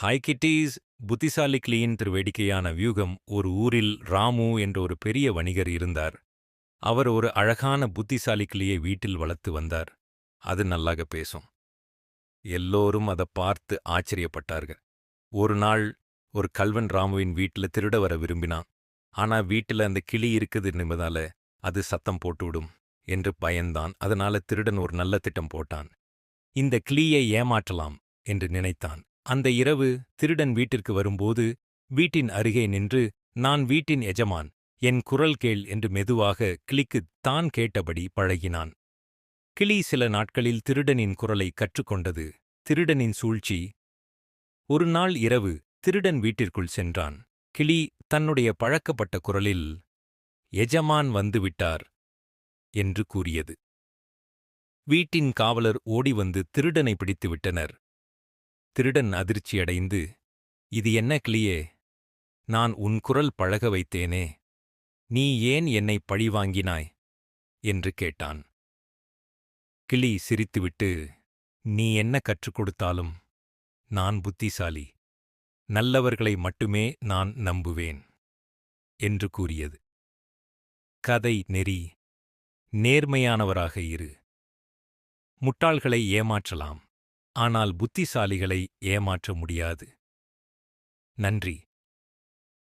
Hi kitties புத்திசாலி கிளியின் திருவேடிக்கையான வியூகம் ஒரு ஊரில் ராமு என்ற ஒரு பெரிய வணிகர் இருந்தார். அவர் ஒரு அழகான புத்திசாலி கிளியை வீட்டில் வளர்த்து வந்தார். அது நல்லாக பேசும். எல்லோரும் அதை பார்த்து ஆச்சரியப்பட்டார்கள். ஒரு நாள் ஒரு கல்வன் ராமுவின் வீட்டில் திருட வர விரும்பினான். ஆனா வீட்டில் அந்த கிளி இருக்குது என்பதால அது சத்தம் போட்டுவிடும் என்று பயந்தான். அதனால திருடன் ஒரு நல்ல திட்டம் போட்டான். இந்த கிளியை ஏமாற்றலாம் என்று நினைத்தான். அந்த இரவு திருடன் வீட்டிற்கு வரும்போது வீட்டின் அருகே நின்று நான் வீட்டின் எஜமான் என் குரல் கேள் என்று மெதுவாக கிளிக்குத் தான் கேட்டபடி பழகினான். கிளி சில நாட்களில் திருடனின் குரலை கற்றுக்கொண்டது. திருடனின் சூழ்ச்சி. ஒரு நாள் இரவு திருடன் வீட்டிற்குள் சென்றான். கிளி தன்னுடைய பழக்கப்பட்ட குரலில் எஜமான் வந்துவிட்டார் என்று கூறியது. வீட்டின் காவலர் ஓடி வந்து திருடனை பிடித்துவிட்டனர். திருடன் அதிர்ச்சியடைந்து இது என்ன கிளியே நான் உன் குரல் பழக வைத்தேனே நீ ஏன் என்னை பழிவாங்கினாய் என்று கேட்டான். கிளி சிரித்துவிட்டு நீ என்ன கற்றுக் கொடுத்தாலும் நான் புத்திசாலி நல்லவர்களை மட்டுமே நான் நம்புவேன் என்று கூறியது. கதை நெறி நேர்மையானவராக இரு. முட்டாள்களை ஏமாற்றலாம். ஆனால் புத்திசாலிகளை ஏமாற்ற முடியாது. நன்றி.